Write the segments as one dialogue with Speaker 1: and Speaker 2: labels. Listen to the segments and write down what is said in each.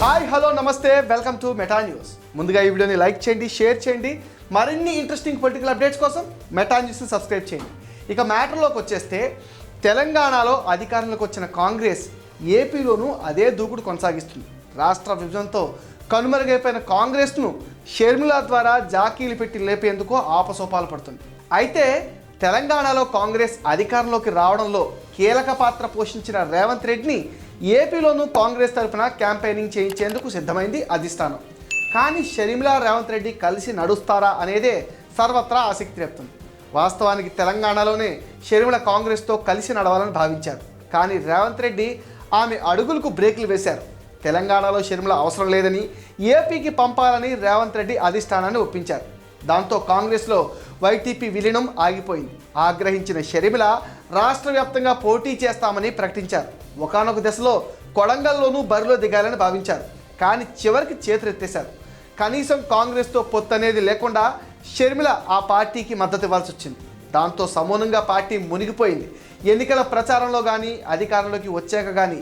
Speaker 1: Hi hello నమస్తే welcome to Meta News. ముందుగా ఈ వీడియోని లైక్ చేయండి షేర్ చేయండి. మరిన్ని ఇంట్రెస్టింగ్ పొలిటికల్ అప్డేట్స్ కోసం మెటా న్యూస్ని సబ్స్క్రైబ్ చేయండి. ఇక మ్యాటర్లోకి వచ్చేస్తే తెలంగాణలో అధికారంలోకి వచ్చిన కాంగ్రెస్ ఏపీలోనూ అదే దూకుడు కొనసాగిస్తుంది. రాష్ట్ర విభజనతో కనుమరుగైపోయిన కాంగ్రెస్ను షర్మిల ద్వారా జాకీలు పెట్టి లేపేందుకు ఆపసోపాలు పడుతుంది. అయితే తెలంగాణలో కాంగ్రెస్ అధికారంలోకి రావడంలో కీలక పాత్ర పోషించిన రేవంత్ రెడ్డిని ఏపీలోనూ కాంగ్రెస్ తరఫున క్యాంపెయినింగ్ చేయించేందుకు సిద్ధమైంది అధిష్టానం. కానీ షర్మిల రేవంత్ రెడ్డి కలిసి నడుస్తారా అనేదే సర్వత్రా ఆసక్తి రేపుతుంది వాస్తవానికి తెలంగాణలోనే షర్మిల కాంగ్రెస్తో కలిసి నడవాలని భావించారు. కానీ రేవంత్ రెడ్డి ఆమె అడుగులకు బ్రేకులు వేశారు. తెలంగాణలో షర్మిల అవసరం లేదని ఏపీకి పంపాలని రేవంత్ రెడ్డి అధిష్టానాన్ని ఒప్పించారు. దాంతో కాంగ్రెస్లో వైటీపీ విలీనం ఆగిపోయింది. ఆగ్రహించిన షర్మిల రాష్ట్ర వ్యాప్తంగా పోటీ చేస్తామని ప్రకటించారు. ఒకానొక దశలో కొడంగల్లోనూ బరిలో దిగాలని భావించారు. కానీ చివరికి చేతులెత్తేశారు. కనీసం కాంగ్రెస్తో పొత్తు అనేది లేకుండా షర్మిల ఆ పార్టీకి మద్దతు ఇవ్వాల్సి వచ్చింది. దాంతో సమూలంగా పార్టీ మునిగిపోయింది. ఎన్నికల ప్రచారంలో కానీ అధికారంలోకి వచ్చాక కానీ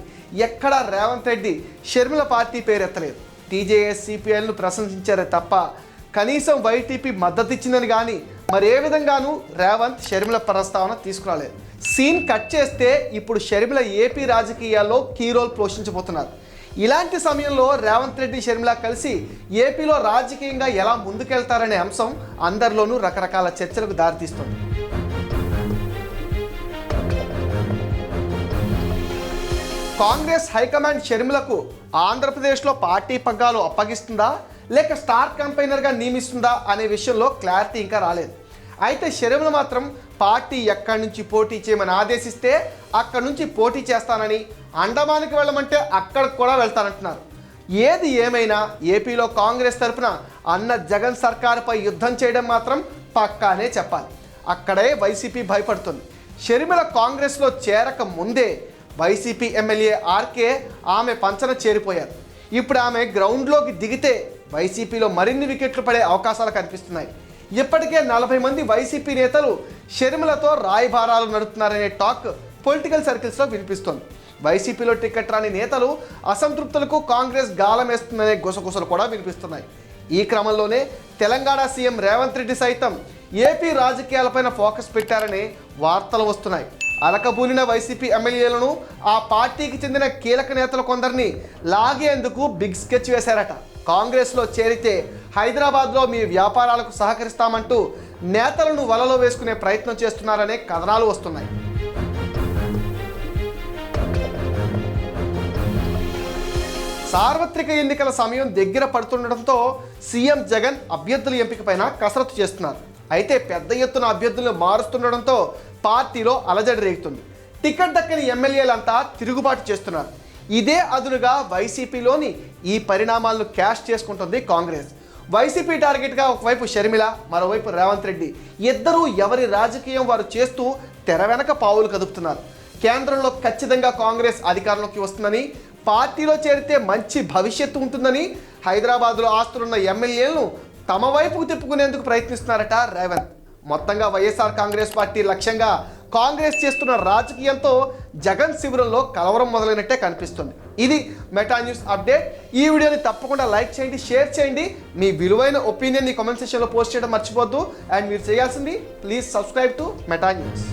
Speaker 1: ఎక్కడా రేవంత్ రెడ్డి షర్మిల పార్టీ పేరెత్తలేదు. టీజేఎస్ సిపిఐలను ప్రశంసించారే తప్ప కనీసం వైటీపీ మద్దతు ఇచ్చిందని కానీ మరి ఏ విధంగానూ రేవంత్ షర్మిల ప్రస్తావన తీసుకురాలేదు. సీన్ కట్ చేస్తే ఇప్పుడు షర్మిల ఏపీ రాజకీయాల్లో కీ రోల్ పోషించబోతున్నారు. ఇలాంటి సమయంలో రేవంత్ రెడ్డి షర్మిల కలిసి ఏపీలో రాజకీయంగా ఎలా ముందుకెళ్తారనే అంశం అందరిలోనూ రకరకాల చర్చలకు దారితీస్తుంది. కాంగ్రెస్ హైకమాండ్ షర్మిలకు ఆంధ్రప్రదేశ్లో పార్టీ పగ్గాలు అప్పగిస్తుందా? లేక స్టార్ కంపైనర్గా నియమిస్తుందా అనే విషయంలో క్లారిటీ ఇంకా రాలేదు. అయితే షర్మిల మాత్రం పార్టీ ఎక్కడి నుంచి పోటీ చేయమని ఆదేశిస్తే అక్కడి నుంచి పోటీ చేస్తానని అండమానికి వెళ్ళమంటే అక్కడికి కూడా వెళ్తానంటున్నారు. ఏది ఏమైనా ఏపీలో కాంగ్రెస్ తరఫున అన్న జగన్ సర్కారుపై యుద్ధం చేయడం మాత్రం పక్కానే చెప్పాలి. అక్కడే వైసీపీ భయపడుతుంది. షర్మిల కాంగ్రెస్లో చేరక ముందే వైసీపీ ఎమ్మెల్యే ఆర్కే ఆమె పంచన చేరిపోయారు. ఇప్పుడు ఆమె గ్రౌండ్లోకి దిగితే వైసీపీలో మరిన్ని వికెట్లు పడే అవకాశాలు కనిపిస్తున్నాయి. ఇప్పటికే నలభై మంది వైసీపీ నేతలు షర్మిలతో రాయబారాలు నడుపుతున్నారనే టాక్ పొలిటికల్ సర్కిల్స్లో వినిపిస్తోంది. వైసీపీలో టికెట్ రాని నేతలు అసంతృప్తులకు కాంగ్రెస్ గాలం వేస్తుందనే గుసగుసలు కూడా వినిపిస్తున్నాయి. ఈ క్రమంలోనే తెలంగాణ సీఎం రేవంత్ రెడ్డి సైతం ఏపీ రాజకీయాలపైన ఫోకస్ పెట్టారనే వార్తలు వస్తున్నాయి. అలకబూలిన వైసీపీ ఎమ్మెల్యేలను ఆ పార్టీకి చెందిన కీలక నేతలు కొందరిని లాగేందుకు బిగ్ స్కెచ్ వేశారట. కాంగ్రెస్లో చేరితే హైదరాబాద్లో మీ వ్యాపారాలకు సహకరిస్తామంటూ నేతలను వలలో వేసుకునే ప్రయత్నం చేస్తున్నారనే కథనాలు వస్తున్నాయి. సార్వత్రిక ఎన్నికల సమయం దగ్గర పడుతుండటంతో సీఎం జగన్ అభ్యర్థుల ఎంపికపైన కసరత్తు చేస్తున్నారు. అయితే పెద్ద ఎత్తున అభ్యర్థులను మారుస్తుండడంతో పార్టీలో అలజడి రేగుతుంది. టికెట్ దక్కని ఎమ్మెల్యేలంతా తిరుగుబాటు చేస్తున్నారు. ఇదే అదునుగా వైసీపీలోని ఈ పరిణామాలను క్యాష్ చేసుకుంటుంది కాంగ్రెస్. వైసీపీ టార్గెట్గా ఒకవైపు షర్మిల మరోవైపు రేవంత్ రెడ్డి. ఇద్దరూ ఎవరి రాజకీయం వారు చేస్తూ తెర వెనక పావులు కదుపుతున్నారు. కేంద్రంలో ఖచ్చితంగా కాంగ్రెస్ అధికారంలోకి వస్తుందని పార్టీలో చేరితే మంచి భవిష్యత్తు ఉంటుందని హైదరాబాద్లో ఆస్తులున్న ఎమ్మెల్యేలను తమ వైపుకు తిప్పుకునేందుకు ప్రయత్నిస్తున్నారట రేవంత్. మొత్తంగా వైఎస్ఆర్ కాంగ్రెస్ పార్టీ లక్ష్యంగా కాంగ్రెస్ చేస్తున్న రాజకీయంతో జగన్ శిబిరంలో కలవరం మొదలైనట్టే కనిపిస్తుంది. ఇది మెటా న్యూస్ అప్డేట్. ఈ వీడియోని తప్పకుండా లైక్ చేయండి షేర్ చేయండి. మీ విలువైన ఒపీనియన్ ఈ కామెంట్ సెక్షన్లో పోస్ట్ చేయడం మర్చిపోద్దు అండ్ మీరు చేయాల్సింది please subscribe to Meta News.